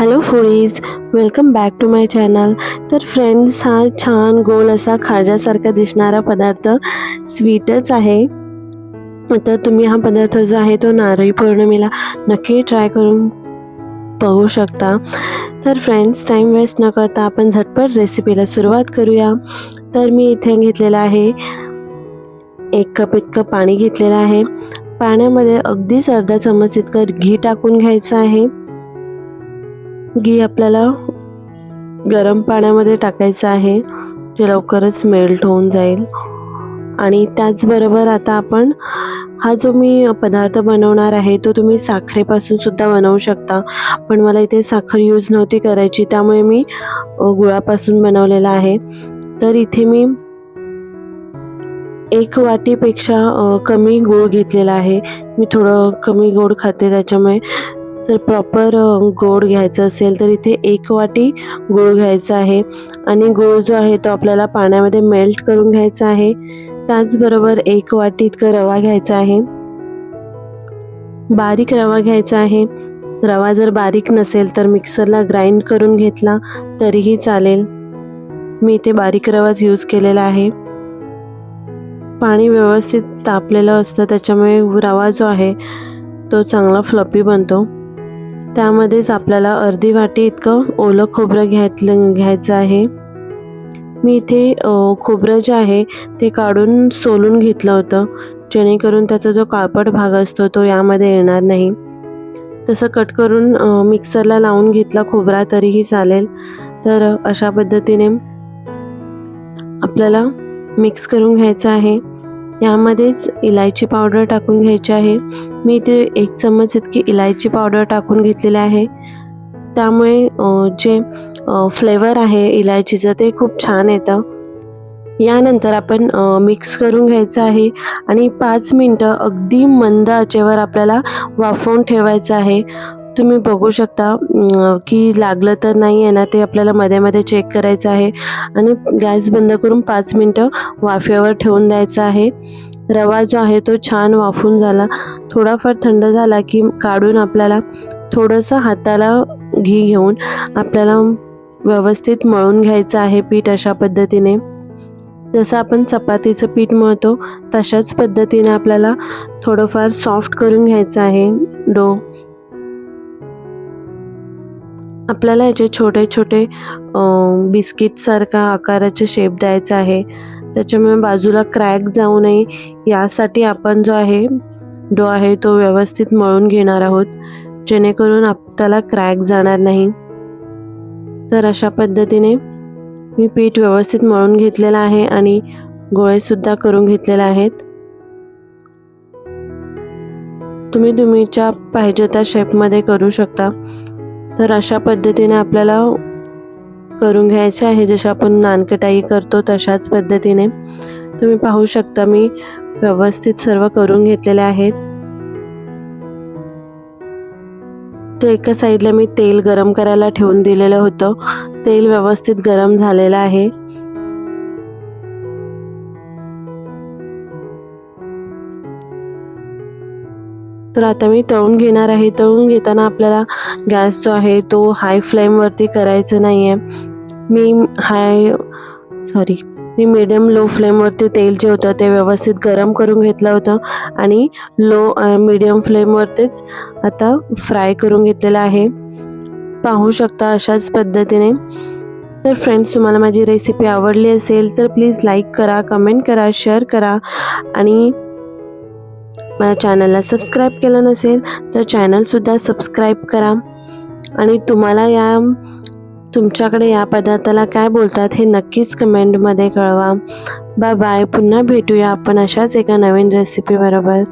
Hello foodies welcome back to my channel तर friends हा छान गोल असा खाज्यासारखा दिसणारा पदार्थ स्वीटच आहे. तर तुम्ही हा पदार्थ जो आहे तो नारळी पौर्णिमेला नक्की ट्राय करून बघू शकता. तर फ्रेंड्स टाईम वेस्ट न करता आपण झटपट रेसिपीला सुरुवात करूया. तर मी इथे घेतलेलं आहे एक कप इतकं पाणी घेतलेलं आहे. पाण्यामध्ये अगदीच अर्धा चमच इतकं घी टाकून घ्यायचं आहे. घी आपल्याला गरम पाण्यामध्ये टाकायचं आहे जे लवकरच मेल्ट होऊन जाईल. आणि त्याचबरोबर आता आपण हा जो मी पदार्थ बनवणार आहे तो तुम्ही साखरेपासून सुद्धा बनवू शकता. पण मला इथे साखर यूज नव्हती करायची त्यामुळे मी गुळापासून बनवलेला आहे. तर इथे मी एक वाटीपेक्षा कमी गूळ घेतलेला आहे. मी थोडं कमी गोड खाते त्याच्यामुळे जर प्रॉपर गोड घ्यायचं असेल तर इथे एक वाटी गूळ घ्यायचा आहे. आणि गूळ जो आहे तो आपल्याला पाण्यामध्ये मेल्ट करून घ्यायचा आहे. त्याचबरोबर एक वाटी इतकं रवा घ्यायचा आहे. बारीक रवा घ्यायचा आहे. रवा जर बारीक नसेल तर मिक्सरला ग्राइंड करून घेतला तरीही चालेल. मी इथे बारीक रवाच यूज केलेला आहे. पाणी व्यवस्थित तापलेलं असतं त्याच्यामुळे रवा जो आहे तो चांगला फ्लपी बनतो. त्यामध्येच आपल्याला अर्धी वाटी इतकं ओलं खोबरं घ्यायतलं घ्यायचं आहे. मी इथे खोबरं जे आहे ते काढून सोलून घेतलं होतं. जेणेकरून त्याचा जो काळपट भाग असतो तो यामध्ये येणार नाही. तसं कट करून मिक्सरला लावून घेतला खोबरा तरीही चालेल. तर अशा पद्धतीने आपल्याला मिक्स करून घ्यायचं आहे. यामध्येच इलायची पावडर टाकून घ्यायची आहे. मी इथे एक चम्मच इतकी इलायची पावडर टाकून घेतलेली आहे. त्यामुळे जे फ्लेवर आहे इलायचीचं ते खूप छान येतं. यानंतर आपण मिक्स करून घ्यायचं आहे आणि पाच मिनटं अगदी मंद आचेवर आपल्याला वाफवून ठेवायचं आहे. तुम्ही बघू शकता की लागलं तर नाही आहे ना ते आपल्याला मध्ये मध्ये चेक करायचं आहे. आणि गॅस बंद करून पाच मिनटं वाफेवर ठेवून द्यायचं आहे. रवा जो आहे तो छान वाफून झाला. थोडाफार थंड झाला की काढून आपल्याला थोडंसं हाताला घी घेऊन आपल्याला व्यवस्थित मळून घ्यायचं आहे पीठ अशा पद्धतीने. जसं आपण चपातीचं पीठ मळतो तशाच पद्धतीने आपल्याला थोडंफार सॉफ्ट करून घ्यायचं आहे डो. आपल्याला याचे छोटे छोटे बिस्किटसारखा आकाराचे शेप द्यायचा आहे त्याच्यामुळे बाजूला क्रॅक जाऊ नये यासाठी आपण जो आहे डो आहे तो व्यवस्थित मळून घेणार आहोत जेणेकरून आप त्याला क्रॅक जाणार नाही. तर अशा पद्धतीने मी पीठ व्यवस्थित मळून घेतलेलं आहे आणि गोळेसुद्धा करून घेतलेले आहेत. तुम्ही तुमच्या पाहिजे त्या शेपमध्ये करू शकता. तर अशा पद्धतीने आपल्याला करून घ्यायचे आहे. जसं आपण नानकटाई करतो तशाच पद्धतीने. तुम्ही पाहू शकता मी व्यवस्थित सर्व करून घेतलेले आहेत. तर एका साईडला मी तेल गरम करायला ठेवून दिलेलं होतं. तेल व्यवस्थित गरम झालेलं आहे. तर आता मी तळून घेणार आहे. तळून घेताना आपल्याला गॅस जो आहे तो हाय फ्लेमवरती करायचं नाही आहे मी हाय सॉरी मी मिडियम लो फ्लेमवरती तेल जे होतं ते व्यवस्थित गरम करून घेतलं होतं. आणि लो मिडियम फ्लेमवरतीच आता फ्राय करून घेतलेलं आहे. पाहू शकता अशाच पद्धतीने. तर फ्रेंड्स तुम्हाला माझी रेसिपी आवडली असेल तर प्लीज लाईक करा कमेंट करा शेअर करा. आणि माझ्या चॅनलला सबस्क्राईब केलं नसेल तर चॅनलसुद्धा सबस्क्राईब करा. आणि तुम्हाला या तुमच्याकडे या पदार्थाला काय बोलतात हे नक्कीच कमेंटमध्ये कळवा. बाय बाय पुन्हा भेटूया आपण अशाच एका नवीन रेसिपीबरोबर